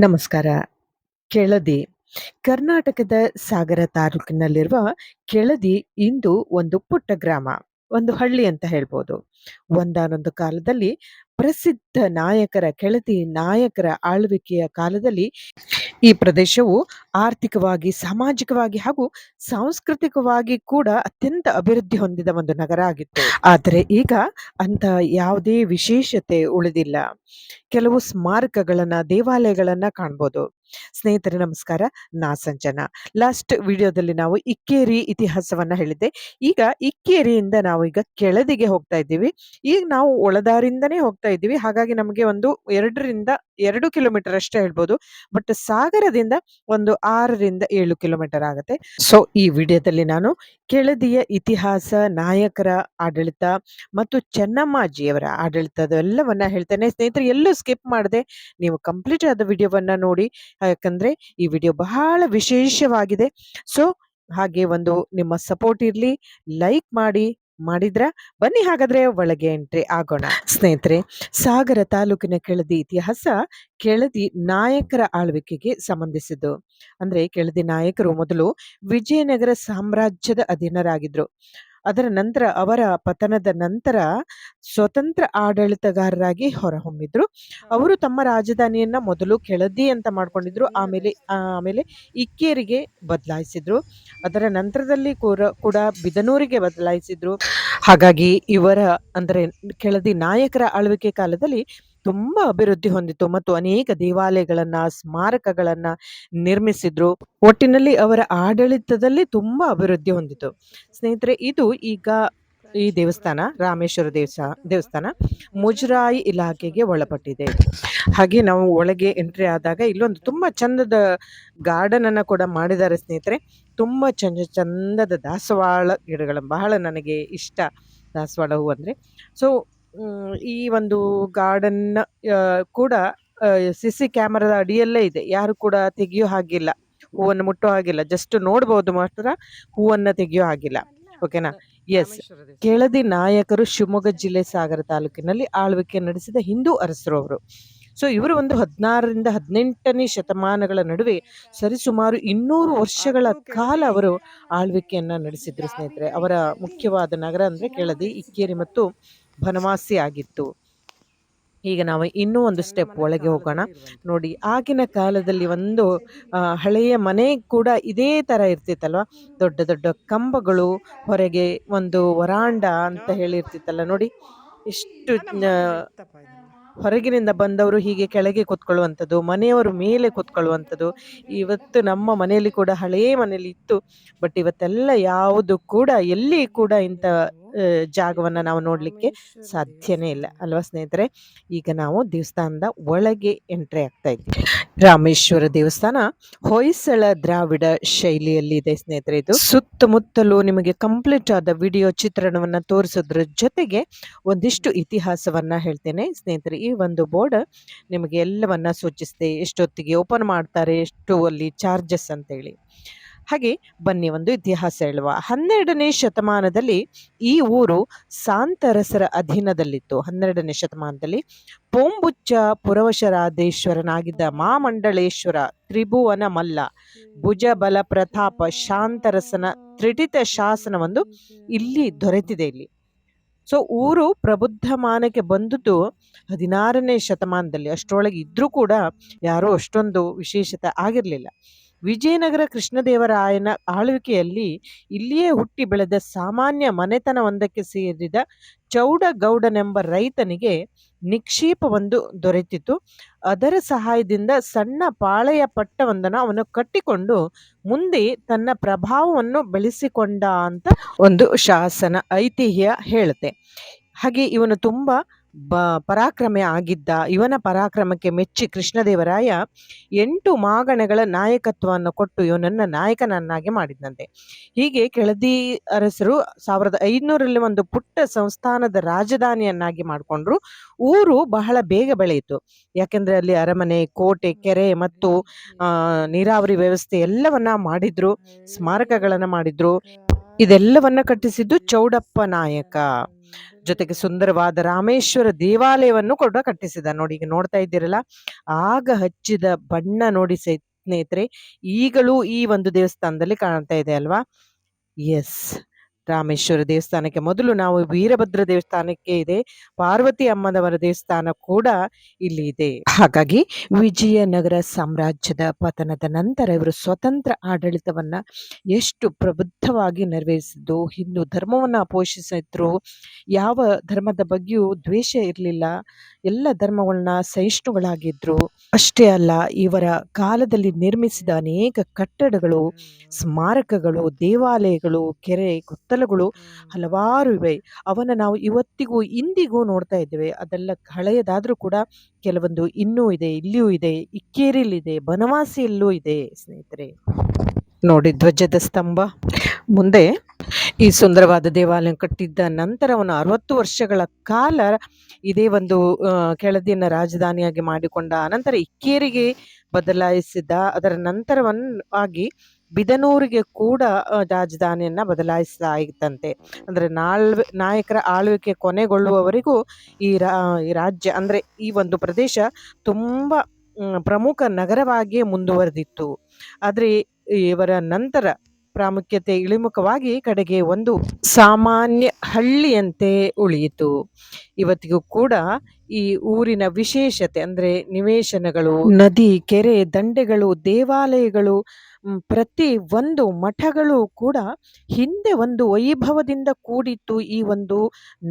ನಮಸ್ಕಾರ. ಕೆಳದಿ, ಕರ್ನಾಟಕದ ಸಾಗರ ತಾಲೂಕಿನಲ್ಲಿರುವ ಕೆಳದಿ ಇಂದು ಒಂದು ಪುಟ್ಟ ಗ್ರಾಮ. ಒಂದು ಹಳ್ಳಿ ಅಂತ ಹೇಳ್ಬೋದು. ಒಂದಾನೊಂದು ಕಾಲದಲ್ಲಿ ಪ್ರಸಿದ್ಧ ನಾಯಕರ, ಕೆಳದಿ ನಾಯಕರ ಆಳ್ವಿಕೆಯ ಕಾಲದಲ್ಲಿ ಈ ಪ್ರದೇಶವು ಆರ್ಥಿಕವಾಗಿ, ಸಾಮಾಜಿಕವಾಗಿ ಹಾಗೂ ಸಾಂಸ್ಕೃತಿಕವಾಗಿ ಕೂಡ ಅತ್ಯಂತ ಅಭಿವೃದ್ಧಿ ಹೊಂದಿದ ಒಂದು ನಗರ ಆಗಿತ್ತು. ಆದರೆ ಈಗ ಅಂತ ಯಾವುದೇ ವಿಶೇಷತೆ ಉಳಿದಿಲ್ಲ. ಕೆಲವು ಸ್ಮಾರಕಗಳನ್ನ, ದೇವಾಲಯಗಳನ್ನ ಕಾಣ್ಬೋದು. ಸ್ನೇಹಿತರೆ ನಮಸ್ಕಾರ. ನಾ ಸಂಜನಾ. ಲಾಸ್ಟ್ ವಿಡಿಯೋದಲ್ಲಿ ನಾವು ಇಕ್ಕೇರಿ ಇತಿಹಾಸವನ್ನ ಹೇಳಿದ್ದೆ. ಈಗ ಇಕ್ಕೇರಿಯಿಂದ ನಾವು ಈಗ ಕೆಳದಿಗೆ ಹೋಗ್ತಾ ಇದ್ದೀವಿ. ಈಗ ನಾವು ಒಳದಾರಿಂದನೇ ಹೋಗ್ತಾ ಇದ್ದೀವಿ. ಹಾಗಾಗಿ ನಮಗೆ ಒಂದು 2ರಿಂದ 2 ಕಿಲೋಮೀಟರ್ ಅಷ್ಟೇ ಹೇಳ್ಬೋದು. ಬಟ್ ಸಾಗರದಿಂದ ಒಂದು 6ರಿಂದ 7 ಕಿಲೋಮೀಟರ್ ಆಗುತ್ತೆ ಸೊ ಈ ವಿಡಿಯೋದಲ್ಲಿ ನಾನು ಕೆಳದಿಯ ಇತಿಹಾಸ, ನಾಯಕರ ಆಡಳಿತ ಮತ್ತು ಚೆನ್ನಮ್ಮಾಜಿಯವರ ಆಡಳಿತದೆಲ್ಲವನ್ನ ಹೇಳ್ತೇನೆ. ಸ್ನೇಹಿತರೆ ಎಲ್ಲೂ ಸ್ಕಿಪ್ ಮಾಡದೆ ನೀವು ಕಂಪ್ಲೀಟ್ ಆದ ವಿಡಿಯೋವನ್ನ ನೋಡಿ. ಯಾಕಂದ್ರೆ ಈ ವಿಡಿಯೋ ಬಹಳ ವಿಶೇಷವಾಗಿದೆ. ಸೊ ಹಾಗೆ ಒಂದು ನಿಮ್ಮ ಸಪೋರ್ಟ್ ಇರ್ಲಿ. ಲೈಕ್ ಮಾಡಿ. ಮಾಡಿದ್ರ ಬನ್ನಿ ಹಾಗಾದ್ರೆ ಒಳಗೆ ಎಂಟ್ರಿ ಆಗೋಣ. ಸ್ನೇಹಿತರೆ, ಸಾಗರ ತಾಲೂಕಿನ ಕೆಳದಿ ಇತಿಹಾಸ ಕೆಳದಿ ನಾಯಕರ ಆಳ್ವಿಕೆಗೆ ಸಂಬಂಧಿಸಿದ್ದು. ಅಂದ್ರೆ ಕೆಳದಿ ನಾಯಕರು ಮೊದಲು ವಿಜಯನಗರ ಸಾಮ್ರಾಜ್ಯದ ಅಧೀನರಾಗಿದ್ರು. ಅದರ ನಂತರ ಅವರ ಪತನದ ನಂತರ ಸ್ವತಂತ್ರ ಆಡಳಿತಗಾರರಾಗಿ ಹೊರಹೊಮ್ಮಿದ್ರು. ಅವರು ತಮ್ಮ ರಾಜಧಾನಿಯನ್ನ ಮೊದಲು ಕೆಳದಿ ಅಂತ ಮಾಡ್ಕೊಂಡಿದ್ರು. ಆಮೇಲೆ ಆಮೇಲೆ ಇಕ್ಕೇರಿಗೆ ಬದಲಾಯಿಸಿದ್ರು. ಅದರ ನಂತರದಲ್ಲಿ ಕೂರ ಕೂಡ ಬಿದನೂರಿಗೆ ಬದಲಾಯಿಸಿದ್ರು. ಹಾಗಾಗಿ ಇವರ ಅಂದರೆ ಕೆಳದಿ ನಾಯಕರ ಆಳ್ವಿಕೆ ಕಾಲದಲ್ಲಿ ತುಂಬಾ ಅಭಿವೃದ್ಧಿ ಹೊಂದಿತ್ತು ಮತ್ತು ಅನೇಕ ದೇವಾಲಯಗಳನ್ನ, ಸ್ಮಾರಕಗಳನ್ನ ನಿರ್ಮಿಸಿದ್ರು. ಒಟ್ಟಿನಲ್ಲಿ ಅವರ ಆಡಳಿತದಲ್ಲಿ ತುಂಬಾ ಅಭಿವೃದ್ಧಿ ಹೊಂದಿತು. ಸ್ನೇಹಿತರೆ ಇದು ಈಗ ಈ ದೇವಸ್ಥಾನ ರಾಮೇಶ್ವರ ದೇವಸ ದೇವಸ್ಥಾನ ಮುಜರಾಯಿ ಇಲಾಖೆಗೆ ಒಳಪಟ್ಟಿದೆ. ಹಾಗೆ ನಾವು ಒಳಗೆ ಎಂಟ್ರಿ ಆದಾಗ ಇಲ್ಲೊಂದು ತುಂಬಾ ಚಂದದ ಗಾರ್ಡನ್ ಅನ್ನ ಕೂಡ ಮಾಡಿದ್ದಾರೆ ಸ್ನೇಹಿತರೆ. ತುಂಬಾ ಚಂದ ಚಂದದ ದಾಸವಾಳ ಗಿಡಗಳು ಬಹಳ ನನಗೆ ಇಷ್ಟ ದಾಸವಾಳ ಹೂ ಅಂದ್ರೆ. ಸೊ ಈ ಒಂದು ಗಾರ್ಡನ್ ಕೂಡ ಸಿ ಸಿಸಿ ಕ್ಯಾಮರಾದ ಅಡಿಯಲ್ಲೇ ಇದೆ. ಯಾರು ಕೂಡ ತೆಗೆಯೋ ಹಾಗಿಲ್ಲ. ಹೂವನ್ನು ಮುಟ್ಟೋ ಹಾಗಿಲ್ಲ. ಜಸ್ಟ್ ನೋಡ್ಬೋದು ಮಾತ್ರ ಹೂವನ್ನ ತೆಗೆಯೋ ಹಾಗಿಲ್ಲ. ಓಕೆನಾ? ಎಸ್. ಕೆಳದಿ ನಾಯಕರು ಶಿವಮೊಗ್ಗ ಜಿಲ್ಲೆ ಸಾಗರ ತಾಲೂಕಿನಲ್ಲಿ ಆಳ್ವಿಕೆ ನಡೆಸಿದ ಹಿಂದೂ ಅರಸರು ಅವರು. ಸೊ ಇವರು ಒಂದು 16ರಿಂದ 18ನೇ ಶತಮಾನಗಳ ನಡುವೆ ಸರಿಸುಮಾರು 200 ವರ್ಷಗಳ ಕಾಲ ಅವರು ಆಳ್ವಿಕೆಯನ್ನ ನಡೆಸಿದ್ರು ಸ್ನೇಹಿತರೆ. ಅವರ ಮುಖ್ಯವಾದ ನಗರ ಅಂದ್ರೆ ಕೆಳದಿ, ಇಕ್ಕೇರಿ ಮತ್ತು ಬನವಾಸಿ ಆಗಿತ್ತು. ಈಗ ನಾವು ಇನ್ನೂ ಒಂದು ಸ್ಟೆಪ್ ಒಳಗೆ ಹೋಗೋಣ. ನೋಡಿ ಆಗಿನ ಕಾಲದಲ್ಲಿ ಒಂದು ಹಳೆಯ ಮನೆ ಕೂಡ ಇದೇ ಥರ ಇರ್ತಿತ್ತಲ್ವ ದೊಡ್ಡ ದೊಡ್ಡ ಕಂಬಗಳು, ಹೊರಗೆ ಒಂದು ವರಾಂಡ ಅಂತ ಹೇಳಿರ್ತಿತ್ತಲ್ಲ ನೋಡಿ. ಎಷ್ಟು ಹೊರಗಿನಿಂದ ಬಂದವರು ಹೀಗೆ ಕೆಳಗೆ ಕೂತ್ಕೊಳ್ಳುವಂಥದ್ದು, ಮನೆಯವರು ಮೇಲೆ ಕೂತ್ಕೊಳ್ಳುವಂಥದ್ದು. ಇವತ್ತು ನಮ್ಮ ಮನೆಯಲ್ಲಿ ಕೂಡ ಹಳೆಯ ಮನೆಯಲ್ಲಿ ಇತ್ತು. ಬಟ್ ಇವತ್ತೆಲ್ಲ ಯಾವುದು ಕೂಡ ಎಲ್ಲಿ ಕೂಡ ಇಂಥ ಜಾಗವನ್ನ ನಾವು ನೋಡಲಿಕ್ಕೆ ಸಾಧ್ಯನೇ ಇಲ್ಲ. ಅಲ್ವಾ ಸ್ನೇಹಿತರೆ? ಈಗ ನಾವು ದೇವಸ್ಥಾನದ ಒಳಗೆ ಎಂಟ್ರಿ ಆಗ್ತಾ ಇದ್ದೀವಿ. ರಾಮೇಶ್ವರ ದೇವಸ್ಥಾನ ಹೊಯ್ಸಳ ದ್ರಾವಿಡ ಶೈಲಿಯಲ್ಲಿ ಇದೆ ಸ್ನೇಹಿತರೆ ಇದು. ಸುತ್ತಮುತ್ತಲು ನಿಮಗೆ ಕಂಪ್ಲೀಟ್ ಆದ ವಿಡಿಯೋ ಚಿತ್ರಣವನ್ನು ತೋರಿಸೋದ್ರ ಜೊತೆಗೆ ಒಂದಿಷ್ಟು ಇತಿಹಾಸವನ್ನ ಹೇಳ್ತೇನೆ. ಸ್ನೇಹಿತರೆ ಈ ಒಂದು ಬೋರ್ಡ್ ನಿಮಗೆ ಎಲ್ಲವನ್ನ ಸೂಚಿಸುತ್ತೆ. ಎಷ್ಟೊತ್ತಿಗೆ ಓಪನ್ ಮಾಡ್ತಾರೆ, ಎಷ್ಟು ಅಲ್ಲಿ ಚಾರ್ಜಸ್ ಅಂತೇಳಿ. ಹಾಗೆ ಬನ್ನಿ ಒಂದು ಇತಿಹಾಸ ಹೇಳುವ. 12ನೇ ಶತಮಾನದಲ್ಲಿ ಈ ಊರು ಸಾಂತರಸರ ಅಧೀನದಲ್ಲಿತ್ತು. 12ನೇ ಶತಮಾನದಲ್ಲಿ ಪೋಂಬುಚ್ಚ ಪುರವಶರಾಧೇಶ್ವರನಾಗಿದ್ದ ಮಾಮಂಡಳೇಶ್ವರ ತ್ರಿಭುವನ ಮಲ್ಲ, ಭುಜಬಲ ಪ್ರತಾಪ ಶಾಂತರಸನ ತ್ರಿಟಿತ ಶಾಸನವೊಂದು ಇಲ್ಲಿ ದೊರೆತಿದೆ ಇಲ್ಲಿ. ಸೊ ಊರು ಪ್ರಬುದ್ಧಮಾನಕ್ಕೆ ಬಂದದ್ದು 16ನೇ ಶತಮಾನದಲ್ಲಿ. ಅಷ್ಟರೊಳಗೆ ಇದ್ರೂ ಕೂಡ ಯಾರೂ ಅಷ್ಟೊಂದು ವಿಶೇಷತೆ ಆಗಿರ್ಲಿಲ್ಲ. ವಿಜಯನಗರ ಕೃಷ್ಣದೇವರಾಯನ ಆಳ್ವಿಕೆಯಲ್ಲಿ ಇಲ್ಲಿಯೇ ಹುಟ್ಟಿ ಬೆಳೆದ ಸಾಮಾನ್ಯ ಮನೆತನವೊಂದಕ್ಕೆ ಸೇರಿದ ಚೌಡಗೌಡನೆಂಬ ರೈತನಿಗೆ ನಿಕ್ಷೇಪವೊಂದು ದೊರೆತಿತು. ಅದರ ಸಹಾಯದಿಂದ ಸಣ್ಣ ಪಾಳೆಯ ಪಟ್ಟವೊಂದನ್ನು ಅವನು ಕಟ್ಟಿಕೊಂಡು ಮುಂದೆ ತನ್ನ ಪ್ರಭಾವವನ್ನು ಬೆಳೆಸಿಕೊಂಡ ಅಂತ ಒಂದು ಶಾಸನ, ಐತಿಹ್ಯ ಹೇಳುತ್ತೆ. ಹಾಗೆ ಇವನು ತುಂಬಾ ಬ ಪರಾಕ್ರಮೆ ಆಗಿದ್ದ. ಇವನ ಪರಾಕ್ರಮಕ್ಕೆ ಮೆಚ್ಚಿ ಕೃಷ್ಣದೇವರಾಯ ಎಂಟು ಮಾಗಣಗಳ ನಾಯಕತ್ವವನ್ನು ಕೊಟ್ಟು ಇವನನ್ನು ನಾಯಕನನ್ನಾಗಿ ಮಾಡಿದ್ನಂತೆ. ಹೀಗೆ ಕೆಳದಿ ಅರಸರು 1500ರಲ್ಲಿ ಒಂದು ಪುಟ್ಟ ಸಂಸ್ಥಾನದ ರಾಜಧಾನಿಯನ್ನಾಗಿ ಮಾಡಿಕೊಂಡ್ರು ಊರು ಬಹಳ ಬೇಗ ಬೆಳೆಯಿತು. ಯಾಕೆಂದರೆ ಅಲ್ಲಿ ಅರಮನೆ, ಕೋಟೆ, ಕೆರೆ ಮತ್ತು ನೀರಾವರಿ ವ್ಯವಸ್ಥೆ ಎಲ್ಲವನ್ನ ಮಾಡಿದ್ರು. ಸ್ಮಾರಕಗಳನ್ನ ಮಾಡಿದ್ರು. ಇದೆಲ್ಲವನ್ನ ಕಟ್ಟಿಸಿದ್ದು ಚೌಡಪ್ಪ ನಾಯಕ. ಜೊತೆಗೆ ಸುಂದರವಾದ ರಾಮೇಶ್ವರ ದೇವಾಲಯವನ್ನು ಕೂಡ ಕಟ್ಟಿಸಿದ. ನೋಡಿ, ಈಗ ನೋಡ್ತಾ ಇದ್ದೀರಲ್ಲ, ಆಗ ಹಚ್ಚಿದ ಬಣ್ಣ ನೋಡಿ ಸ್ನೇಹಿತರೆ, ಈಗಲೂ ಈ ಒಂದು ದೇವಸ್ಥಾನದಲ್ಲಿ ಕಾಣ್ತಾ ಇದೆ ಅಲ್ವಾ? ಎಸ್ ರಾಮೇಶ್ವರ ದೇವಸ್ಥಾನಕ್ಕೆ. ಮೊದಲು ನಾವು ವೀರಭದ್ರ ದೇವಸ್ಥಾನಕ್ಕೆ ಇದೆ. ಪಾರ್ವತಿ ಅಮ್ಮನವರ ದೇವಸ್ಥಾನ ಕೂಡ ಇಲ್ಲಿ ಇದೆ. ಹಾಗಾಗಿ ವಿಜಯನಗರ ಸಾಮ್ರಾಜ್ಯದ ಪತನದ ನಂತರ ಇವರು ಸ್ವತಂತ್ರ ಆಡಳಿತವನ್ನ ಎಷ್ಟು ಪ್ರಬುದ್ಧವಾಗಿ ನೆರವೇರಿಸಿದ್ದು ಹಿಂದೂ ಧರ್ಮವನ್ನ ಪೋಷಿಸಿದ್ರು, ಯಾವ ಧರ್ಮದ ಬಗ್ಗೆಯೂ ದ್ವೇಷ ಇರಲಿಲ್ಲ. ಎಲ್ಲ ಧರ್ಮಗಳನ್ನ ಸಹಿಷ್ಣುಗಳಾಗಿದ್ರು. ಅಷ್ಟೇ ಅಲ್ಲ, ಇವರ ಕಾಲದಲ್ಲಿ ನಿರ್ಮಿಸಿದ ಅನೇಕ ಕಟ್ಟಡಗಳು, ಸ್ಮಾರಕಗಳು, ದೇವಾಲಯಗಳು, ಕೆರೆ ಕೊತ್ತಲಗಳು ಹಲವಾರು ಇವೆ. ಅವನ್ನ ನಾವು ಇವತ್ತಿಗೂ ಇಂದಿಗೂ ನೋಡ್ತಾ ಇದ್ದೇವೆ. ಅದೆಲ್ಲ ಹಳೆಯದಾದ್ರೂ ಕೂಡ ಕೆಲವೊಂದು ಇನ್ನೂ ಇದೆ ಇಲ್ಲಿಯೂ ಇದೆ ಇಕ್ಕೇರಿಲಿದೆ ಬನವಾಸಿಯಲ್ಲೂ ಇದೆ ಸ್ನೇಹಿತರೆ. ನೋಡಿ ಧ್ವಜದ ಸ್ತಂಭ. ಮುಂದೆ ಈ ಸುಂದರವಾದ ದೇವಾಲಯ ಕಟ್ಟಿದ್ದ ನಂತರ ಅವನು ಅರವತ್ತು ವರ್ಷಗಳ ಕಾಲ ಇದೇ ಒಂದು ಕೆಳದಿಯನ್ನು ಕೆಳದಿಯನ್ನ ರಾಜಧಾನಿಯಾಗಿ ಮಾಡಿಕೊಂಡ ಅನಂತರ ಇಕ್ಕೇರಿಗೆ ಬದಲಾಯಿಸಿದ ಅದರ ನಂತರವನ್ ಆಗಿ ಬಿದನೂರಿಗೆ ಕೂಡ ರಾಜಧಾನಿಯನ್ನ ಬದಲಾಯಿಸಲಾಯಿತಂತೆ ಅಂದ್ರೆ ನಾಳ್ ನಾಯಕರ ಆಳ್ವಿಕೆ ಕೊನೆಗೊಳ್ಳುವವರೆಗೂ ಈ ಈ ರಾಜ್ಯ ಅಂದ್ರೆ ಈ ಒಂದು ಪ್ರದೇಶ ತುಂಬಾ ಪ್ರಮುಖ ನಗರವಾಗಿಯೇ ಮುಂದುವರೆದಿತ್ತು. ಆದರೆ ಇವರ ನಂತರ ಪ್ರಾಮುಖ್ಯತೆ ಇಳಿಮುಖವಾಗಿ ಕಡೆಗೆ ಒಂದು ಸಾಮಾನ್ಯ ಹಳ್ಳಿಯಂತೆ ಉಳಿಯಿತು. ಇವತ್ತಿಗೂ ಕೂಡ ಈ ಊರಿನ ವಿಶೇಷತೆ ಅಂದ್ರೆ ನಿವೇಶನಗಳು, ನದಿ, ಕೆರೆ, ದಂಡೆಗಳು, ದೇವಾಲಯಗಳು ಪ್ರತಿ ಒಂದು ಮಠಗಳು ಕೂಡ ಹಿಂದೆ ಒಂದು ವೈಭವದಿಂದ ಕೂಡಿತ್ತು ಈ ಒಂದು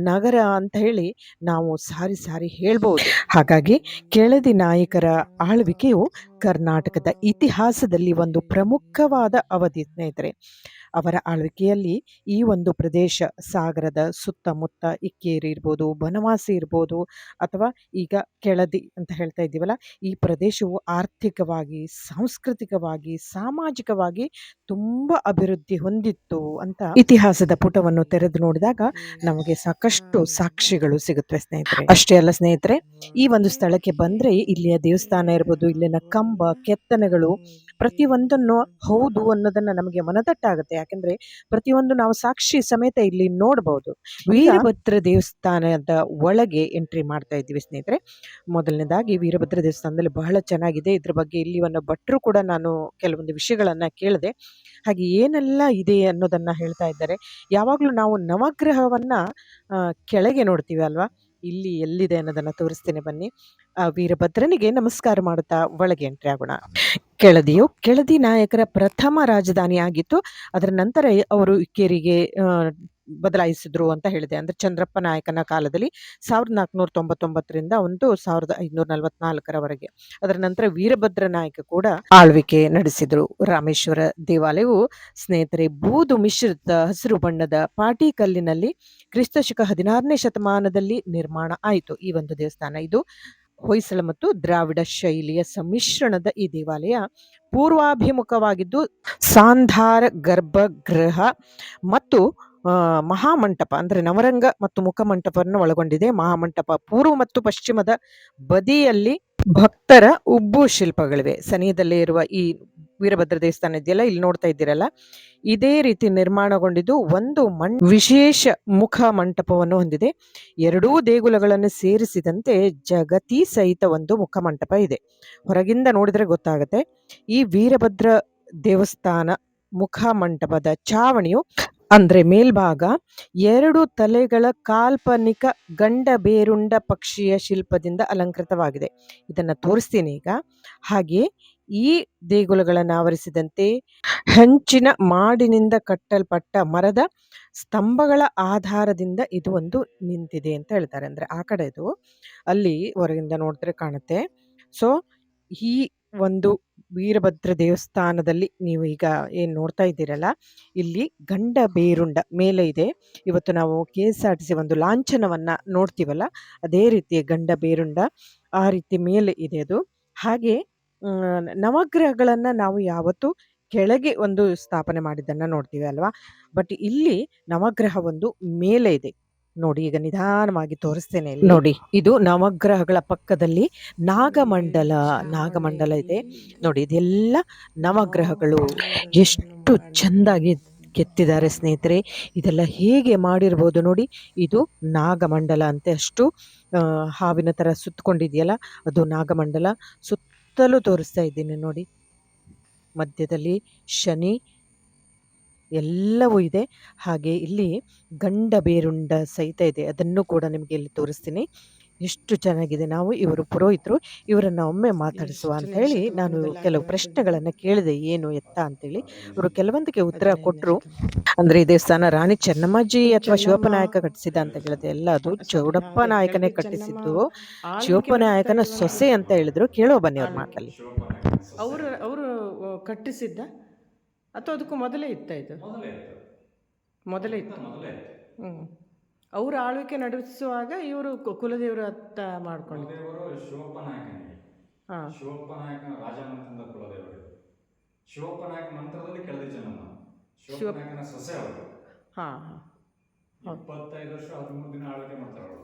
ನಗರ ಅಂತ ಹೇಳಿ ನಾವು ಸಾರಿ ಸಾರಿ ಹೇಳ್ಬೋದು. ಹಾಗಾಗಿ ಕೆಳದಿ ನಾಯಕರ ಆಳ್ವಿಕೆಯು ಕರ್ನಾಟಕದ ಇತಿಹಾಸದಲ್ಲಿ ಒಂದು ಪ್ರಮುಖವಾದ ಅವಧಿ ಸ್ನೇಹಿತರೆ. ಅವರ ಆಳ್ವಿಕೆಯಲ್ಲಿ ಈ ಒಂದು ಪ್ರದೇಶ ಸಾಗರದ ಸುತ್ತಮುತ್ತ ಇಕ್ಕೇರಿ ಇರ್ಬೋದು, ಬನವಾಸಿ ಇರ್ಬೋದು ಅಥವಾ ಈಗ ಕೆಳದಿ ಅಂತ ಹೇಳ್ತಾ ಇದ್ದೀವಲ್ಲ, ಈ ಪ್ರದೇಶವು ಆರ್ಥಿಕವಾಗಿ, ಸಾಂಸ್ಕೃತಿಕವಾಗಿ, ಸಾಮಾಜಿಕವಾಗಿ ತುಂಬ ಅಭಿವೃದ್ಧಿ ಹೊಂದಿತ್ತು ಅಂತ ಇತಿಹಾಸದ ಪುಟವನ್ನು ತೆರೆದು ನೋಡಿದಾಗ ನಮಗೆ ಸಾಕಷ್ಟು ಸಾಕ್ಷಿಗಳು ಸಿಗುತ್ತವೆ ಸ್ನೇಹಿತರೆ. ಅಷ್ಟೇ ಅಲ್ಲ ಸ್ನೇಹಿತರೆ, ಈ ಒಂದು ಸ್ಥಳಕ್ಕೆ ಬಂದ್ರೆ ಇಲ್ಲಿಯ ದೇವಸ್ಥಾನ ಇರ್ಬೋದು, ಇಲ್ಲಿನ ಕಂಬ, ಕೆತ್ತನೆಗಳು ಪ್ರತಿಯೊಂದನ್ನು ಹೌದು ಅನ್ನೋದನ್ನ ನಮಗೆ ಮನದಟ್ಟಾಗುತ್ತೆ. ಯಾಕಂದ್ರೆ ಪ್ರತಿಯೊಂದು ನಾವು ಸಾಕ್ಷಿ ಸಮೇತ ಇಲ್ಲಿ ನೋಡಬಹುದು ವೀರಭದ್ರ ದೇವಸ್ಥಾನದ ಒಳಗೆ ಎಂಟ್ರಿ ಮಾಡ್ತಾ ಇದ್ದೀವಿ ಸ್ನೇಹಿತರೆ. ಮೊದಲನೇದಾಗಿ ವೀರಭದ್ರ ದೇವಸ್ಥಾನದಲ್ಲಿ ಬಹಳ ಚೆನ್ನಾಗಿದೆ. ಇದ್ರ ಬಗ್ಗೆ ಇಲ್ಲಿ ಒಂದು ಭಟ್ರು ಕೂಡ ನಾನು ಕೆಲವೊಂದು ವಿಷಯಗಳನ್ನ ಕೇಳಿದೆ. ಹಾಗೆ ಏನೆಲ್ಲ ಇದೆ ಅನ್ನೋದನ್ನ ಹೇಳ್ತಾ ಇದ್ದಾರೆ. ಯಾವಾಗಲೂ ನಾವು ನವಗ್ರಹವನ್ನ ಕೆಳಗೆ ನೋಡ್ತೀವಿ ಅಲ್ವಾ? ಇಲ್ಲಿ ಎಲ್ಲಿದೆ ಅನ್ನೋದನ್ನ ತೋರಿಸ್ತೇನೆ ಬನ್ನಿ. ಆ, ವೀರಭದ್ರನಿಗೆ ನಮಸ್ಕಾರ ಮಾಡುತ್ತಾ ಒಳಗೆ ಎಂಟ್ರಿ ಆಗೋಣ. ಕೆಳದಿಯು, ಕೆಳದಿ ನಾಯಕರ ಪ್ರಥಮ ರಾಜಧಾನಿ ಆಗಿತ್ತು ಅದರ ನಂತರ ಅವರು ಇಕ್ಕೇರಿಗೆ ಬದಲಾಯಿಸಿದ್ರು ಅಂತ ಹೇಳಿದೆ. ಅಂದ್ರೆ ಚಂದ್ರಪ್ಪ ನಾಯಕನ ಕಾಲದಲ್ಲಿ ಸಾವಿರದ ನಾಲ್ಕುನೂರ ತೊಂಬತ್ತೊಂಬತ್ತರಿಂದ ಒಂದು ಸಾವಿರದ ಐನೂರ ನಲವತ್ನಾಲ್ಕರವರೆಗೆ ಅದರ ನಂತರ ವೀರಭದ್ರ ನಾಯಕ ಕೂಡ ಆಳ್ವಿಕೆ ನಡೆಸಿದ್ರು. ರಾಮೇಶ್ವರ ದೇವಾಲಯವು ಸ್ನೇಹಿತರೆ ಬೂದು ಮಿಶ್ರಿತ ಹಸಿರು ಬಣ್ಣದ ಪಾಟಿ ಕಲ್ಲಿನಲ್ಲಿ ಕ್ರಿಸ್ತಶಕ ಹದಿನಾರನೇ ಶತಮಾನದಲ್ಲಿ ನಿರ್ಮಾಣ ಆಯಿತು. ಈ ಒಂದು ದೇವಸ್ಥಾನ ಇದು ಹೊಯ್ಸಳ ಮತ್ತು ದ್ರಾವಿಡ ಶೈಲಿಯ ಸಮ್ಮಿಶ್ರಣದ ಈ ದೇವಾಲಯ ಪೂರ್ವಾಭಿಮುಖವಾಗಿದ್ದು, ಸಾಂಧಾರ ಗರ್ಭಗೃಹ ಮತ್ತು ಮಹಾಮಂಟಪ ಅಂದ್ರೆ ನವರಂಗ ಮತ್ತು ಮುಖಮಂಟಪವನ್ನು ಒಳಗೊಂಡಿದೆ. ಮಹಾಮಂಟಪ ಪೂರ್ವ ಮತ್ತು ಪಶ್ಚಿಮದ ಬದಿಯಲ್ಲಿ ಭಕ್ತರ ಉಬ್ಬು ಶಿಲ್ಪಗಳಿವೆ. ಸನಿಹದಲ್ಲೇ ಇರುವ ಈ ವೀರಭದ್ರ ದೇವಸ್ಥಾನ ಇದೆಯಲ್ಲ ಇಲ್ಲಿ ನೋಡ್ತಾ ಇದ್ದೀರಲ್ಲ? ಇದೇ ರೀತಿ ನಿರ್ಮಾಣಗೊಂಡಿದ್ದು ಒಂದು ಮಣ್ ವಿಶೇಷ ಮುಖ ಮಂಟಪವನ್ನು ಹೊಂದಿದೆ. ಎರಡೂ ದೇಗುಲಗಳನ್ನು ಸೇರಿಸಿದಂತೆ ಜಗತಿ ಸಹಿತ ಒಂದು ಮುಖ ಮಂಟಪ ಇದೆ. ಹೊರಗಿಂದ ನೋಡಿದ್ರೆ ಗೊತ್ತಾಗುತ್ತೆ. ಈ ವೀರಭದ್ರ ದೇವಸ್ಥಾನ ಮುಖ ಮಂಟಪದ ಚಾವಣಿಯು ಅಂದ್ರೆ ಮೇಲ್ಭಾಗ, ಎರಡು ತಲೆಗಳ ಕಾಲ್ಪನಿಕ ಗಂಡ ಬೇರುಂಡ ಪಕ್ಷಿಯ ಶಿಲ್ಪದಿಂದ ಅಲಂಕೃತವಾಗಿದೆ. ಇದನ್ನು ತೋರಿಸ್ತೀನಿ ಈಗ. ಹಾಗೆ ಈ ದೇಗುಲಗಳನ್ನು ಆವರಿಸಿದಂತೆ ಹಂಚಿನ ಮಾಡಿನಿಂದ ಕಟ್ಟಲ್ಪಟ್ಟ ಮರದ ಸ್ತಂಭಗಳ ಆಧಾರದಿಂದ ಇದು ಒಂದು ನಿಂತಿದೆ ಅಂತ ಹೇಳ್ತಾರೆ. ಅಂದ್ರೆ ಆ ಕಡೆದು ಅಲ್ಲಿ ಹೊರಗಿಂದ ನೋಡಿದ್ರೆ ಕಾಣುತ್ತೆ. ಸೊ ಈ ಒಂದು ವೀರಭದ್ರ ದೇವಸ್ಥಾನದಲ್ಲಿ ನೀವು ಈಗ ಏನು ನೋಡ್ತಾ ಇದ್ದೀರಲ್ಲ, ಇಲ್ಲಿ ಗಂಡ ಬೇರುಂಡ ಮೇಲೆ ಇದೆ. ಇವತ್ತು ನಾವು K S R T C ಒಂದು ಲಾಂಛನವನ್ನು ನೋಡ್ತೀವಲ್ಲ, ಅದೇ ರೀತಿ ಗಂಡ ಬೇರುಂಡ ಆ ರೀತಿ ಮೇಲೆ ಇದೆ ಅದು. ಹಾಗೆ ನವಗ್ರಹಗಳನ್ನ ನಾವು ಯಾವತ್ತು ಕೆಳಗೆ ಒಂದು ಸ್ಥಾಪನೆ ಮಾಡಿದ್ದನ್ನು ನೋಡ್ತೀವಿ ಅಲ್ವಾ? ಬಟ್ ಇಲ್ಲಿ ನವಗ್ರಹ ಒಂದು ಮೇಲೆ ಇದೆ. ನೋಡಿ ಈಗ ನಿಧಾನವಾಗಿ ತೋರಿಸ್ತೇನೆ ಇಲ್ಲಿ. ನೋಡಿ ಇದು ನವಗ್ರಹಗಳ ಪಕ್ಕದಲ್ಲಿ ನಾಗಮಂಡಲ ನಾಗಮಂಡಲ ಇದೆ. ನೋಡಿ ಇದೆಲ್ಲ ನವಗ್ರಹಗಳು. ಎಷ್ಟು ಚೆಂದಾಗಿ ಕೆತ್ತಿದ್ದಾರೆ ಸ್ನೇಹಿತರೆ. ಇದೆಲ್ಲ ಹೇಗೆ ಮಾಡಿರ್ಬೋದು ನೋಡಿ ಇದು ನಾಗಮಂಡಲ ಅಂತೆ. ಅಷ್ಟು ಹಾವಿನ ಥರ ಸುತ್ತಕೊಂಡಿದೆಯಲ್ಲ ಅದು ನಾಗಮಂಡಲ. ಸುತ್ತಲೂ ತೋರಿಸ್ತಾ ಇದ್ದೀನಿ ನೋಡಿ. ಮಧ್ಯದಲ್ಲಿ ಶನಿ ಎಲ್ಲವೂ ಇದೆ. ಹಾಗೆ ಇಲ್ಲಿ ಗಂಡ ಬೇರುಂಡ ಸಹಿತ ಇದೆ. ಅದನ್ನು ಕೂಡ ನಿಮಗೆ ಇಲ್ಲಿ ತೋರಿಸ್ತೀನಿ. ಎಷ್ಟು ಚೆನ್ನಾಗಿದೆ. ನಾವು ಇವರು ಪುರೋಹಿತರು. ಇವರನ್ನ ಒಮ್ಮೆ ಮಾತಾಡಿಸುವ ಅಂತ ಹೇಳಿ ನಾನು ಕೆಲವು ಪ್ರಶ್ನೆಗಳನ್ನು ಕೇಳಿದೆ. ಏನು ಎತ್ತ ಅಂತೇಳಿ. ಇವರು ಕೆಲವೊಂದಕ್ಕೆ ಉತ್ತರ ಕೊಟ್ಟರು ಅಂದರೆ ಈ ದೇವಸ್ಥಾನ ರಾಣಿ ಚೆನ್ನಮ್ಮಾಜಿ ಅಥವಾ ಶಿವಪ್ಪ ನಾಯಕ ಕಟ್ಟಿಸಿದ ಅಂತ ಹೇಳಿದೆ ಎಲ್ಲ ಅದು ಚೌಡಪ್ಪ ನಾಯಕನೇ ಕಟ್ಟಿಸಿದ್ದು. ಶಿವಪ್ಪ ನಾಯಕನ ಸೊಸೆ ಅಂತ ಹೇಳಿದ್ರು. ಕೇಳೋ ಬನ್ನಿ ಅವ್ರ ಮಾತಲ್ಲಿ. ಅವರು ಅವರು ಕಟ್ಟಿಸಿದ್ದ ಅಥವಾ ಅದಕ್ಕೂ ಮೊದಲೇ ಇತ್ತ ಇದು? ಮೊದಲೇ ಇತ್ತು. ಮೊದಲೇ ಇತ್ತು. ಮೊದಲೇ ಇತ್ತು. ಹ್ಞೂ ಅವ್ರ ಆಳ್ವಿಕೆ ನಡೆಸುವಾಗ ಇವರು ಕುಲದೇವರು ಅತ್ತ ಮಾಡ್ಕೊಂಡು ಕುಲದೇವರು ಶಿವಪ್ಪ ನಾಯಕನಿಗೆ ಹಾಂ. ಶಿವಪ್ಪ ನಾಯಕನ ರಾಜಮನೆತನದ ಕುಲದೇವರು ಶಿವಪ್ಪ ನಾಯಕ ನಂತರದಲ್ಲಿ ಕೆಳದಿ ಚೆನ್ನಮ್ಮ ಶಿವಪ್ಪ ನಾಯಕನ ಸೊಸೆ ಅವರು. ಹಾಂ ಹಾಂ. ಇಪ್ಪತ್ತೈದು ವರ್ಷ ಹದಿಮೂರು ದಿನ ಆಳ್ವಿಕೆ ಮಾಡ್ತಾರೆ ಅವರು.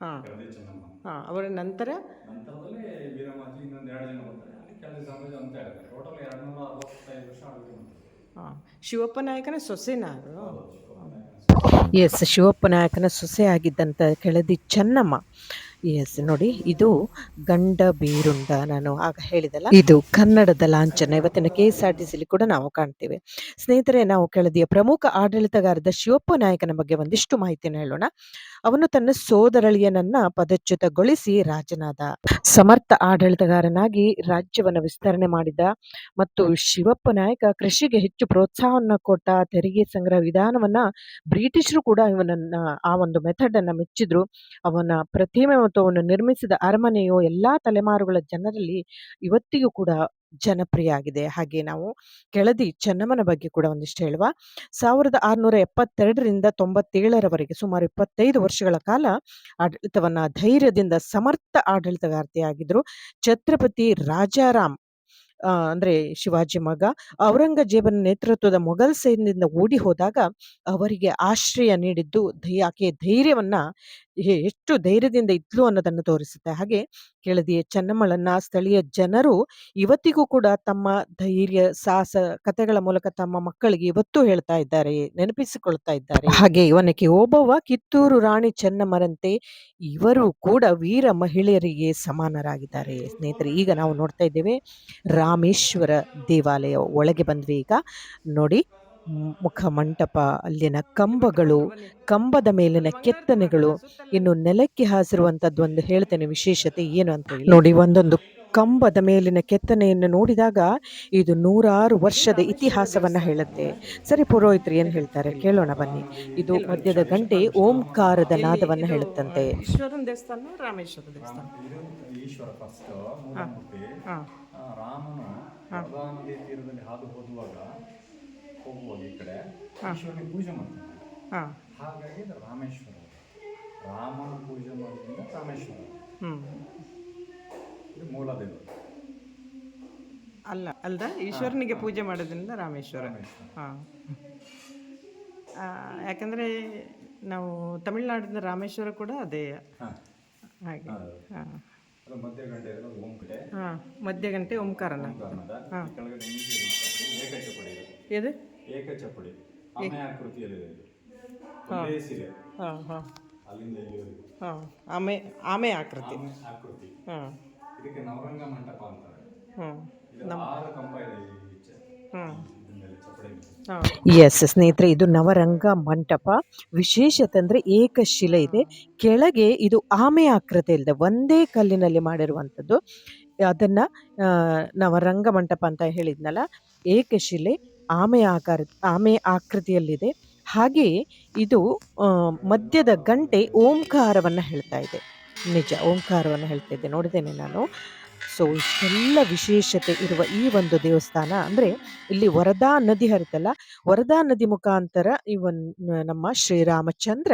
ಹಾಂ. ಕೆಳದಿ ಚೆನ್ನಮ್ಮ ಹಾಂ ಅವರ ನಂತರ? ನಂತರದಲ್ಲಿ ವೀರಮಾಜಿ ಇನ್ನೊಂದು ಎರಡು ಜನ ಬರ್ತಾರೆ. ಅಲ್ಲಿ ಕೆಳದಿ ಸಾಮ್ರಾಜ್ಯ ಅಂತ ಹೇಳ್ತಾರೆ. ಟೋಟಲ್ ಎರಡು ನೂರ ಅರವತ್ತೈದು ವರ್ಷ ಆಳ್ವಿಕೆ ಮಾಡ್ತಾರೆ. ಹಾಂ ಶಿವಪ್ಪ ನಾಯಕನ ಸೊಸೆನಾ ಎಸ್ ಶಿವಪ್ಪ ನಾಯಕನ ಸೊಸೆ ಆಗಿದ್ದಂಥ ಕೆಳದಿ ಚೆನ್ನಮ್ಮ. ಎಸ್ ನೋಡಿ ಇದು ಗಂಡ ಬೀರುಂಡ ನಾನು ಆಗ ಹೇಳಿದಲ್ಲ. ಇದು ಕನ್ನಡದ ಲಾಂಛನ. ಇವತ್ತಿನ ಕೆ ಎಸ್ ಆರ್ ಟಿ ಸಿಲಿ ಕೂಡ ನಾವು ಕಾಣ್ತೇವೆ. ಸ್ನೇಹಿತರೆ ನಾವು ಕೆಳದಿಯ ಪ್ರಮುಖ ಆಡಳಿತಗಾರದ ಶಿವಪ್ಪ ನಾಯಕನ ಬಗ್ಗೆ ಒಂದಿಷ್ಟು ಮಾಹಿತಿಯನ್ನು ಹೇಳೋಣ. ಅವನು ತನ್ನ ಸೋದರಳಿಯನನ್ನ ಪದಚ್ಯುತಗೊಳಿಸಿ ರಾಜನಾದ ಸಮರ್ಥ ಆಡಳಿತಗಾರನಾಗಿ ರಾಜ್ಯವನ್ನು ವಿಸ್ತರಣೆ ಮಾಡಿದ ಮತ್ತು ಶಿವಪ್ಪ ನಾಯಕ ಕೃಷಿಗೆ ಹೆಚ್ಚು ಪ್ರೋತ್ಸಾಹವನ್ನು ಕೊಟ್ಟ ತೆರಿಗೆ ಸಂಗ್ರಹ ವಿಧಾನವನ್ನ ಬ್ರಿಟಿಷರು ಕೂಡ ಇವನನ್ನ ಆ ಒಂದು ಮೆಥಡ್ ಅನ್ನ ಮೆಚ್ಚಿದ್ರು. ಅವನ ಪ್ರತಿಮೆ ಮತ್ತು ನಿರ್ಮಿಸಿದ ಅರಮನೆಯು ಎಲ್ಲ ತಲೆಮಾರುಗಳ ಜನರಲ್ಲಿ ಇವತ್ತಿಗೂ ಕೂಡ ಜನಪ್ರಿಯ ಆಗಿದೆ. ಹಾಗೆ ನಾವು ಕೆಳದಿ ಚೆನ್ನಮ್ಮನ ಬಗ್ಗೆ ಕೂಡ ಒಂದಿಷ್ಟು ಹೇಳುವ. ಸಾವಿರದ ಆರುನೂರ ಎಪ್ಪತ್ತೆರಡರಿಂದ ತೊಂಬತ್ತೇಳರವರೆಗೆ ಸುಮಾರು ಇಪ್ಪತ್ತೈದು ವರ್ಷಗಳ ಕಾಲ ಆಡಳಿತವನ್ನ ಧೈರ್ಯದಿಂದ ಸಮರ್ಥ ಆಡಳಿತಗಾರ್ತಿಯಾಗಿದ್ರು. ಛತ್ರಪತಿ ರಾಜಾರಾಮ್ ಅಂದ್ರೆ ಶಿವಾಜಿ ಮಗ, ಔರಂಗಜೇಬನ ನೇತೃತ್ವದ ಮೊಘಲ್ ಸೈನ್ಯದಿಂದ ಓಡಿ ಹೋದಾಗ ಅವರಿಗೆ ಆಶ್ರಯ ನೀಡಿದ್ದು ಆಕೆಯ ಧೈರ್ಯವನ್ನ ಎಷ್ಟು ಧೈರ್ಯದಿಂದ ಇದ್ಲು ಅನ್ನೋದನ್ನು ತೋರಿಸುತ್ತೆ. ಹಾಗೆ ಕೆಳದಿಯ ಚೆನ್ನಮ್ಮಳನ್ನ ಸ್ಥಳೀಯ ಜನರು ಇವತ್ತಿಗೂ ಕೂಡ ತಮ್ಮ ಧೈರ್ಯ ಸಾಹಸ ಕಥೆಗಳ ಮೂಲಕ ತಮ್ಮ ಮಕ್ಕಳಿಗೆ ಇವತ್ತು ಹೇಳ್ತಾ ಇದ್ದಾರೆ ನೆನಪಿಸಿಕೊಳ್ತಾ ಇದ್ದಾರೆ. ಹಾಗೆ ಇವನಕ್ಕೆ ಒಬ್ಬವ ಕಿತ್ತೂರು ರಾಣಿ ಚೆನ್ನಮ್ಮರಂತೆ ಇವರು ಕೂಡ ವೀರ ಮಹಿಳೆಯರಿಗೆ ಸಮಾನರಾಗಿದ್ದಾರೆ. ಸ್ನೇಹಿತರೆ ಈಗ ನಾವು ನೋಡ್ತಾ ಇದ್ದೇವೆ ರಾಮೇಶ್ವರ ದೇವಾಲಯ ಒಳಗೆ ಬಂದ್ವಿ ಈಗ. ನೋಡಿ ಮ್- ಮುಖ ಮಂಟಪ ಅಲ್ಲಿನ ಕಂಬಗಳು ಕಂಬದ ಮೇಲಿನ ಕೆತ್ತನೆಗಳು ಇನ್ನು ನೆಲಕ್ಕೆ ಹಾಸಿರುವಂಥದ್ದು ಒಂದು ಹೇಳ್ತೇನೆ ವಿಶೇಷತೆ ಏನು ಅಂತ ಹೇಳಿ. ನೋಡಿ ಒಂದೊಂದು ಕಂಬದ ಮೇಲಿನ ಕೆತ್ತನೆಯನ್ನು ನೋಡಿದಾಗ ಇದು ನೂರಾರು ವರ್ಷದ ಇತಿಹಾಸವನ್ನ ಹೇಳುತ್ತೆ. ಸರಿ ಪುರೋಹಿತರು ಏನು ಹೇಳ್ತಾರೆ? ಕೇಳೋಣ ಬನ್ನಿ. ಇದು ಮಧ್ಯದ ಗಂಟೆ ಓಂಕಾರದ ನಾದವನ್ನ ಹೇಳುತ್ತಂತೆ. ಈಶ್ವರನ ದೇವಸ್ಥಾನ ರಾಮೇಶ್ವರ ದೇವಸ್ಥಾನ. ಇದು ಈಶ್ವರ ಫಸ್ಟ್ ರಾಮನು ತೀರದಲ್ಲಿ ಹಾದು ಹೋಗುವಾಗ ಹೋಗುವಾಗ ಈ ಕಡೆ. ಈಶ್ವರನಿಗೆ ಪೂಜೆ ಮಾಡ್ತಾನೆ ಹಾಂ. ಹಾಗಾಗಿ ಇದು ರಾಮೇಶ್ವರ ರಾಮನ ಪೂಜೆ ಮಾಡೋದ್ರಿಂದ ರಾಮೇಶ್ವರ ಹ್ಞೂ ಇದು ಮೂಲ ದೇವರು. ಅಲ್ಲ ಅಲ್ದ? ಈಶ್ವರನಿಗೆ ಪೂಜೆ ಮಾಡೋದ್ರಿಂದ ರಾಮೇಶ್ವರ. ಹಾಂ. ಯಾಕಂದರೆ ನಾವು ತಮಿಳ್ನಾಡಿನ ರಾಮೇಶ್ವರ ಕೂಡ ಅದೇ. ಹಾಂ. ಹಾಗೆ. ಹಾಂ. ಮಧ್ಯ ಗಂಟೆ ಹಾಂ ಓಂಕಾರನ. ಇದು. ಎದು ಏಕ ಚಪ್ಪಡಿ ಆಮೆ ಆಕೃತಿಯಲ್ಲಿದೆ ಇದು ಒಂದೇ ಸಿಲೆ ಹಾಂ ಹಾಂ. ಅಲ್ಲಿಂದ ಇಲ್ಲಿವರೆಗೂ. ಹಾಂ. ಆಮೆ ಆಮೆ ಆಕೃತಿ ಆಮೆ ಆಕೃತಿ ಹಾಂ. ಇದಕ್ಕೆ ನವರಂಗ ಮಂಟಪ ಅಂತಾರೆ. ಇದು ಆರು ಕಂಬ ಇದೆ ಈ ಈಚೆ ಹ್ಞೂ ಇದರಲ್ಲಿ ಚಪ್ಪಡಿ ಮೇಲೆ. ಹಾಂ. ಎಸ್ ಸ್ನೇಹಿತರೆ ಇದು ನವರಂಗ ಮಂಟಪ. ವಿಶೇಷತೆ ಅಂದ್ರೆ ಏಕಶಿಲೆ ಇದೆ. ಕೆಳಗೆ ಇದು ಆಮೆ ಆಕೃತಿ ಇಲ್ಲದೆ ಒಂದೇ ಕಲ್ಲಿನಲ್ಲಿ ಮಾಡಿರುವಂಥದ್ದು. ಅದನ್ನ ನವರಂಗ ಮಂಟಪ ಅಂತ ಹೇಳಿದ್ನಲ್ಲ. ಏಕಶಿಲೆ. ಆಮೆ ಆಕಾರ, ಆಮೆ ಆಕೃತಿಯಲ್ಲಿದೆ. ಹಾಗೆಯೇ ಇದು ಮಧ್ಯದ ಗಂಟೆ ಓಂಕಾರವನ್ನು ಹೇಳ್ತಾ ಇದೆ. ನಿಜ, ಓಂಕಾರವನ್ನು ಹೇಳ್ತಾ ಇದ್ದೆ. ನೋಡಿದ್ದೇನೆ ನಾನು. ಸೊ ಇಷ್ಟೆಲ್ಲ ವಿಶೇಷತೆ ಇರುವ ಈ ಒಂದು ದೇವಸ್ಥಾನ ಅಂದರೆ ಇಲ್ಲಿ ವರದಾ ನದಿ ಹರಿತಲ್ಲ ವರದಾ ನದಿ ಮುಖಾಂತರ ಇವನ್ ನಮ್ಮ ಶ್ರೀರಾಮಚಂದ್ರ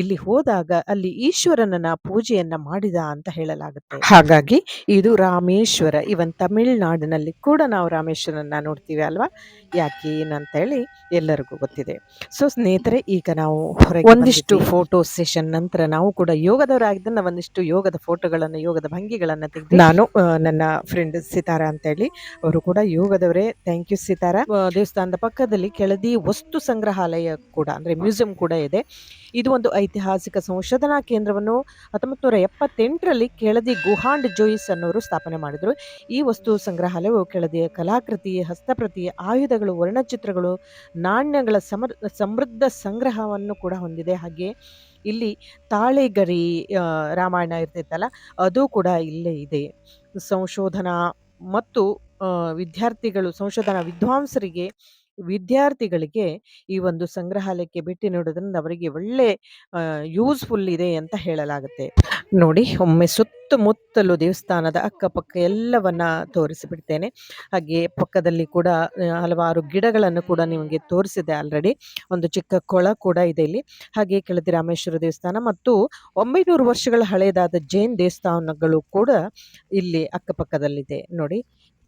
ಇಲ್ಲಿ ಹೋದಾಗ ಅಲ್ಲಿ ಈಶ್ವರನನ್ನ ಪೂಜೆಯನ್ನ ಮಾಡಿದ ಅಂತ ಹೇಳಲಾಗುತ್ತೆ. ಹಾಗಾಗಿ ಇದು ರಾಮೇಶ್ವರ ಇವನ್ ತಮಿಳ್ನಾಡಿನಲ್ಲಿ ಕೂಡ ನಾವು ರಾಮೇಶ್ವರನ್ನ ನೋಡ್ತೀವಿ ಅಲ್ವಾ? ಯಾಕೆ ಏನಂತ ಹೇಳಿ ಎಲ್ಲರಿಗೂ ಗೊತ್ತಿದೆ. ಸೊ ಸ್ನೇಹಿತರೆ ಈಗ ನಾವು ಹೊರಗೆ ಒಂದಿಷ್ಟು ಫೋಟೋ ಸೆಷನ್ ನಂತರ ನಾವು ಕೂಡ ಯೋಗದವರಾಗಿದ್ದನ್ನ ಒಂದಿಷ್ಟು ಯೋಗದ ಫೋಟೋಗಳನ್ನು ಯೋಗದ ಭಂಗಿಗಳನ್ನು ತೆಗೆದು ನಾನು ನನ್ನ ಫ್ರೆಂಡ್ ಸಿತಾರ ಅಂತೇಳಿ. ಅವರು ಕೂಡ ಯೋಗದವರೇ. Thank you Sithara. ದೇವಸ್ಥಾನದ ಪಕ್ಕದಲ್ಲಿ ಕೆಳದಿ ವಸ್ತು ಸಂಗ್ರಹಾಲಯ ಕೂಡ, ಅಂದರೆ ಮ್ಯೂಸಿಯಂ ಕೂಡ ಇದೆ. ಇದು ಒಂದು ಐತಿಹಾಸಿಕ ಸಂಶೋಧನಾ ಕೇಂದ್ರವನ್ನು ಹತ್ತೊಂಬತ್ತು ನೂರ ಎಪ್ಪತ್ತೆಂಟರಲ್ಲಿ ಕೆಳದಿ ಗುಹಾಂಡ್ ಜೋಯಿಸ್ ಅನ್ನೋರು ಸ್ಥಾಪನೆ ಮಾಡಿದರು. ಈ ವಸ್ತು ಸಂಗ್ರಹಾಲಯವು ಕೆಳದಿಯ ಕಲಾಕೃತಿ, ಹಸ್ತಪ್ರತಿ, ಆಯುಧಗಳು, ವರ್ಣಚಿತ್ರಗಳು, ನಾಣ್ಯಗಳ ಸಮೃದ್ಧ ಸಂಗ್ರಹವನ್ನು ಕೂಡ ಹೊಂದಿದೆ. ಹಾಗೆ ಇಲ್ಲಿ ತಾಳೆಗರಿ ರಾಮಾಯಣ ಇರ್ತಿತ್ತಲ್ಲ ಅದು ಕೂಡ ಇಲ್ಲೇ ಇದೆ. ಸಂಶೋಧನಾ ಮತ್ತು ವಿದ್ಯಾರ್ಥಿಗಳು, ಸಂಶೋಧನಾ ವಿದ್ವಾಂಸರಿಗೆ, ವಿದ್ಯಾರ್ಥಿಗಳಿಗೆ ಈ ಒಂದು ಸಂಗ್ರಹಾಲಯಕ್ಕೆ ಭೇಟಿ ನೀಡೋದ್ರಿಂದ ಅವರಿಗೆ ಒಳ್ಳೆ ಯೂಸ್ಫುಲ್ ಇದೆ ಅಂತ ಹೇಳಲಾಗುತ್ತೆ. ನೋಡಿ, ಒಮ್ಮೆ ಸುತ್ತಮುತ್ತಲು ದೇವಸ್ಥಾನದ ಅಕ್ಕಪಕ್ಕ ಎಲ್ಲವನ್ನ ತೋರಿಸಿಬಿಡ್ತೇನೆ. ಹಾಗೆ ಪಕ್ಕದಲ್ಲಿ ಕೂಡ ಹಲವಾರು ಗಿಡಗಳನ್ನು ಕೂಡ ನಿಮಗೆ ತೋರಿಸಿದೆ ಆಲ್ರೆಡಿ ಒಂದು ಚಿಕ್ಕ ಕೊಳ ಕೂಡ ಇದೆ ಇಲ್ಲಿ. ಹಾಗೆ ಕೆಳದಿ ರಾಮೇಶ್ವರ ದೇವಸ್ಥಾನ ಮತ್ತು ಒಂಬೈನೂರು ವರ್ಷಗಳ ಹಳೆಯದಾದ ಜೈನ್ ದೇವಸ್ಥಾನಗಳು ಕೂಡ ಇಲ್ಲಿ ಅಕ್ಕಪಕ್ಕದಲ್ಲಿದೆ. ನೋಡಿ,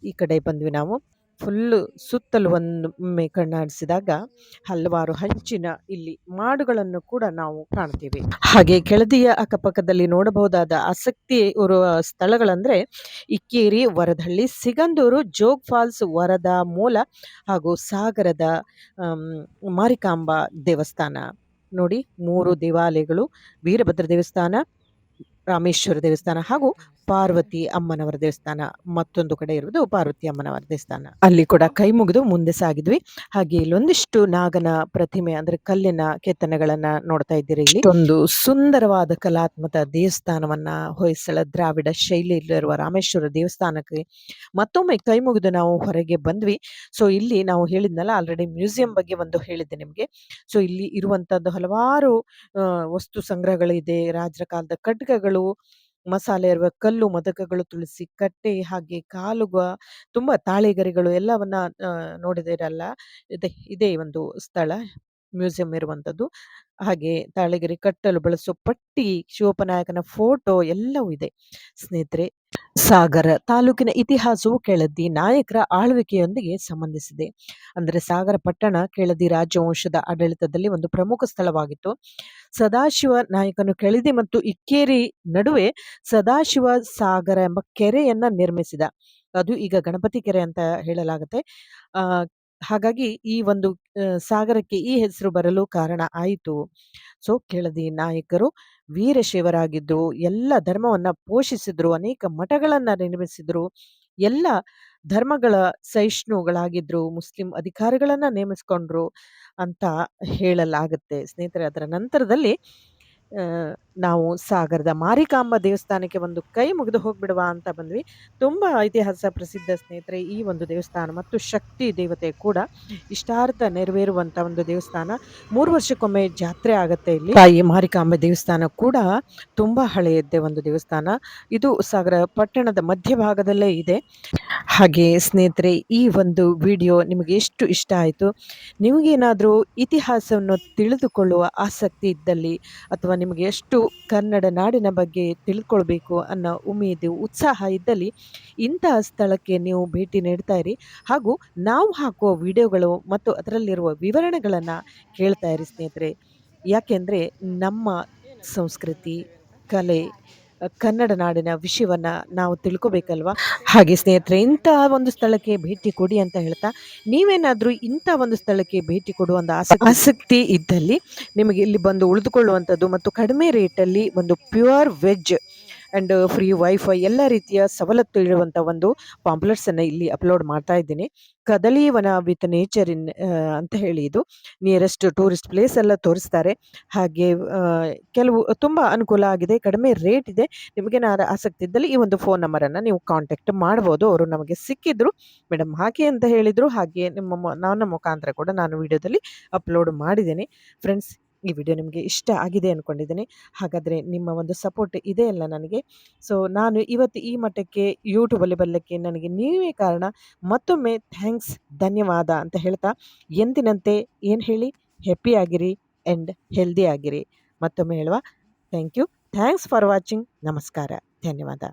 ಈ ಕಡೆ ಬಂದ್ವಿ ನಾವು. ಫುಲ್ಲು ಸುತ್ತಲೂ ಒಮ್ಮೆ ಕಣ್ಣಾಡಿಸಿದಾಗ ಹಲವಾರು ಹಂಚಿನ ಇಲ್ಲಿ ಮಾಡುಗಳನ್ನು ಕೂಡ ನಾವು ಕಾಣ್ತೀವಿ. ಹಾಗೆ ಕೆಳದಿಯ ಅಕ್ಕಪಕ್ಕದಲ್ಲಿ ನೋಡಬಹುದಾದ ಆಸಕ್ತಿ ಇರುವ ಸ್ಥಳಗಳಂದ್ರೆ ಇಕ್ಕೇರಿ, ವರದಹಳ್ಳಿ, ಸಿಗಂದೂರು, ಜೋಗ್ ಫಾಲ್ಸ್, ವರದ ಮೂಲ ಹಾಗೂ ಸಾಗರದ ಮಾರಿಕಾಂಬ ದೇವಸ್ಥಾನ. ನೋಡಿ ಮೂರು ದೇವಾಲಯಗಳು, ವೀರಭದ್ರ ದೇವಸ್ಥಾನ ರಾಮೇಶ್ವರ ದೇವಸ್ಥಾನ ಹಾಗೂ ಪಾರ್ವತಿ ಅಮ್ಮನವರ ದೇವಸ್ಥಾನ. ಮತ್ತೊಂದು ಕಡೆ ಇರುವುದು ಪಾರ್ವತಿ ಅಮ್ಮನವರ ದೇವಸ್ಥಾನ. ಅಲ್ಲಿ ಕೂಡ ಕೈ ಮುಗಿದು ಮುಂದೆ ಸಾಗಿದ್ವಿ. ಹಾಗೆ ಇಲ್ಲೊಂದಿಷ್ಟು ನಾಗನ ಪ್ರತಿಮೆ ಅಂದ್ರೆ ಕಲ್ಲಿನ ಕೆತ್ತನೆಗಳನ್ನ ನೋಡ್ತಾ ಇದ್ದೀರಿ ಇಲ್ಲಿ. ಒಂದು ಸುಂದರವಾದ ಕಲಾತ್ಮಕ ದೇವಸ್ಥಾನವನ್ನ ಹೊಯ್ಸಳ ದ್ರಾವಿಡ ಶೈಲಿಯಲ್ಲಿರುವ ರಾಮೇಶ್ವರ ದೇವಸ್ಥಾನಕ್ಕೆ ಮತ್ತೊಮ್ಮೆ ಕೈ ಮುಗಿದು ನಾವು ಹೊರಗೆ ಬಂದ್ವಿ. ಸೊ ಇಲ್ಲಿ ನಾವು ಹೇಳಿದ್ನಲ್ಲ ಆಲ್ರೆಡಿ ಮ್ಯೂಸಿಯಂ ಬಗ್ಗೆ ಒಂದು ಹೇಳಿದ್ದೆ ನಿಮಗೆ. ಸೊ ಇಲ್ಲಿ ಇರುವಂತದ್ದು ಹಲವಾರು ವಸ್ತು ವಸ್ತು ಸಂಗ್ರಹಗಳಿದೆ. ರಾಜರ ಕಾಲದ ಖಡ್ಗಗಳು ಮಸಾಲೆ ಇರುವ ಕಲ್ಲು, ಮದಕಗಳು, ತುಳಸಿ, ಕಟ್ಟೆ ಹಾಗೆ ಕಾಲುಗ, ತುಂಬಾ ತಾಳೆಗರಿಗಳು ಎಲ್ಲವನ್ನ ನೋಡಿದಿರಲ್ಲ. ಇದೆ, ಇದೇ ಒಂದು ಸ್ಥಳ, ಮ್ಯೂಸಿಯಂ ಇರುವಂತದ್ದು. ಹಾಗೆ ತಾಳೆಗರಿ ಕಟ್ಟಲು ಬಳಸೋ ಪಟ್ಟಿ ಶಿವಪ್ಪನಾಯಕನ ಫೋಟೋ ಎಲ್ಲವೂ ಇದೆ. ಸ್ನೇಹಿತರೆ ಸಾಗರ ತಾಲೂಕಿನ ಇತಿಹಾಸವು ಕೆಳದಿ ನಾಯಕರ ಆಳ್ವಿಕೆಯೊಂದಿಗೆ ಸಂಬಂಧಿಸಿದೆ. ಅಂದರೆ ಸಾಗರ ಪಟ್ಟಣ ಕೆಳದಿ ರಾಜವಂಶದ ಆಡಳಿತದಲ್ಲಿ ಒಂದು ಪ್ರಮುಖ ಸ್ಥಳವಾಗಿತ್ತು. ಸದಾಶಿವ ನಾಯಕನು ಕೆಳದಿ ಮತ್ತು ಇಕ್ಕೇರಿ ನಡುವೆ ಸದಾಶಿವ ಸಾಗರ ಎಂಬ ಕೆರೆಯನ್ನ ನಿರ್ಮಿಸಿದ. ಅದು ಈಗ ಗಣಪತಿ ಕೆರೆ ಅಂತ ಹೇಳಲಾಗುತ್ತೆ. ಹಾಗಾಗಿ ಈ ಒಂದು ಸಾಗರಕ್ಕೆ ಈ ಹೆಸರು ಬರಲು ಕಾರಣ ಆಯಿತು. ಸೊ ಕೆಳದಿ ನಾಯಕರು ವೀರಶೈವರಾಗಿದ್ರು ಎಲ್ಲ ಧರ್ಮವನ್ನು ಪೋಷಿಸಿದ್ರು, ಅನೇಕ ಮಠಗಳನ್ನು ನಿರ್ಮಿಸಿದರು, ಎಲ್ಲ ಧರ್ಮಗಳ ಸಹಿಷ್ಣುಗಳಾಗಿದ್ದರು ಮುಸ್ಲಿಂ ಅಧಿಕಾರಿಗಳನ್ನು ನೇಮಿಸ್ಕೊಂಡ್ರು ಅಂತ ಹೇಳಲಾಗುತ್ತೆ. ಸ್ನೇಹಿತರೆ, ಅದರ ನಂತರದಲ್ಲಿ ನಾವು ಸಾಗರದ ಮಾರಿಕಾಂಬ ದೇವಸ್ಥಾನಕ್ಕೆ ಒಂದು ಕೈ ಮುಗಿದು ಹೋಗ್ಬಿಡುವ ಅಂತ ಬಂದ್ವಿ. ತುಂಬಾ ಇತಿಹಾಸ ಪ್ರಸಿದ್ಧ ಸ್ನೇಹಿತರೆ, ಈ ಒಂದು ದೇವಸ್ಥಾನ ಮತ್ತು ಶಕ್ತಿ ದೇವತೆ ಕೂಡ ಇಷ್ಟಾರ್ಥ ನೆರವೇರುವಂತ ಒಂದು ದೇವಸ್ಥಾನ. ಮೂರು ವರ್ಷಕ್ಕೊಮ್ಮೆ ಜಾತ್ರೆ ಆಗುತ್ತೆ ಇಲ್ಲಿ. ತಾಯಿ ಮಾರಿಕಾಂಬ ದೇವಸ್ಥಾನ ಕೂಡ ತುಂಬಾ ಹಳೆಯದ್ದೇ ಒಂದು ದೇವಸ್ಥಾನ. ಇದು ಸಾಗರ ಪಟ್ಟಣದ ಮಧ್ಯಭಾಗದಲ್ಲೇ ಇದೆ. ಹಾಗೆ ಸ್ನೇಹಿತರೆ, ಈ ಒಂದು ವಿಡಿಯೋ ನಿಮಗೆ ಎಷ್ಟು ಇಷ್ಟ ಆಯಿತು? ನಿಮಗೇನಾದರೂ ಇತಿಹಾಸವನ್ನು ತಿಳಿದುಕೊಳ್ಳುವ ಆಸಕ್ತಿ ಇದ್ದಲ್ಲಿ ಅಥವಾ ನಿಮಗೆ ಎಷ್ಟು ಕನ್ನಡ ನಾಡಿನ ಬಗ್ಗೆ ತಿಳ್ಕೊಳ್ಬೇಕು ಅನ್ನೋ ಉಮೇದು ಉತ್ಸಾಹ ಇದ್ದಲ್ಲಿ ಇಂತಹ ಸ್ಥಳಕ್ಕೆ ನೀವು ಭೇಟಿ ನೀಡ್ತಾ ಇರಿ. ಹಾಗೂ ನಾವು ಹಾಕುವ ವಿಡಿಯೋಗಳು ಮತ್ತು ಅದರಲ್ಲಿರುವ ವಿವರಣೆಗಳನ್ನು ಕೇಳ್ತಾ ಇರಿ ಸ್ನೇಹಿತರೆ. ಯಾಕೆಂದರೆ ನಮ್ಮ ಸಂಸ್ಕೃತಿ, ಕಲೆ ಕನ್ನಡ ನಾಡಿನ ವಿಷಯವನ್ನ ನಾವು ತಿಳ್ಕೊಬೇಕಲ್ವಾ? ಹಾಗೆ ಸ್ನೇಹಿತರೆ, ಇಂಥ ಒಂದು ಸ್ಥಳಕ್ಕೆ ಭೇಟಿ ಕೊಡಿ ಅಂತ ಹೇಳ್ತಾ, ನೀವೇನಾದರೂ ಇಂಥ ಒಂದು ಸ್ಥಳಕ್ಕೆ ಭೇಟಿ ಕೊಡುವಂಥ ಆಸಕ್ತಿ ಆಸಕ್ತಿ ಇದ್ದಲ್ಲಿ ನಿಮಗೆ ಇಲ್ಲಿ ಬಂದು ಉಳಿದುಕೊಳ್ಳುವಂಥದ್ದು ಮತ್ತು ಕಡಿಮೆ ರೇಟಲ್ಲಿ ಒಂದು pure veg and free wifi ಎಲ್ಲ ರೀತಿಯ ಸವಲತ್ತು ಇರುವಂಥ ಒಂದು ಪಾಂಪ್ಲೆಟ್ಸನ್ನು ಇಲ್ಲಿ ಅಪ್ಲೋಡ್ ಮಾಡ್ತಾ ಇದ್ದೀನಿ. ಕದಲೀವನ ವಿತ್ ನೇಚರ್ ಇನ್ ಅಂತ ಹೇಳಿ ಇದು. ನಿಯರೆಸ್ಟ್ ಟೂರಿಸ್ಟ್ ಪ್ಲೇಸ್ ಎಲ್ಲ ತೋರಿಸ್ತಾರೆ. ಹಾಗೆ ಕೆಲವು, ತುಂಬ ಅನುಕೂಲ ಆಗಿದೆ, ಕಡಿಮೆ ರೇಟ್ ಇದೆ. ನಿಮಗೇನಾದ್ರು ಆಸಕ್ತಿ ಇದ್ದಲ್ಲಿ ಈ ಒಂದು ಫೋನ್ ನಂಬರನ್ನು ನೀವು ಕಾಂಟ್ಯಾಕ್ಟ್ ಮಾಡ್ಬೋದು. ಅವರು ನಮಗೆ ಸಿಕ್ಕಿದ್ರು ಮೇಡಮ್ ಹಾಗೆ ಅಂತ ಹೇಳಿದರು. ಹಾಗೆ ನಿಮ್ಮ ನಾನು ಮುಖಾಂತರ ಕೂಡ ನಾನು ವಿಡಿಯೋದಲ್ಲಿ ಅಪ್ಲೋಡ್ ಮಾಡಿದ್ದೀನಿ. ಫ್ರೆಂಡ್ಸ್ ಈ ವಿಡಿಯೋ ನಿಮಗೆ ಇಷ್ಟ ಆಗಿದೆ ಅಂದ್ಕೊಂಡಿದ್ದೀನಿ ಹಾಗಾದರೆ ನಿಮ್ಮ ಒಂದು ಸಪೋರ್ಟ್ ಇದೆ ಅಲ್ಲ ನನಗೆ. ಸೊ ನಾನು ಇವತ್ತು ಈ ಮಟ್ಟಕ್ಕೆ ಯೂಟ್ಯೂಬಲ್ಲಿ ಬರಲಿಕ್ಕೆ ನನಗೆ ನೀವೇ ಕಾರಣ. ಮತ್ತೊಮ್ಮೆ ಥ್ಯಾಂಕ್ಸ್ ಧನ್ಯವಾದ ಅಂತ ಹೇಳ್ತಾ ಎಂದಿನಂತೆ ಏನು ಹೇಳಿ? ಹ್ಯಾಪಿ ಆಗಿರಿ ಆ್ಯಂಡ್ ಹೆಲ್ದಿ ಆಗಿರಿ. ಮತ್ತೊಮ್ಮೆ ಹೇಳುವ. Thank you thanks for watching ನಮಸ್ಕಾರ. ಧನ್ಯವಾದ.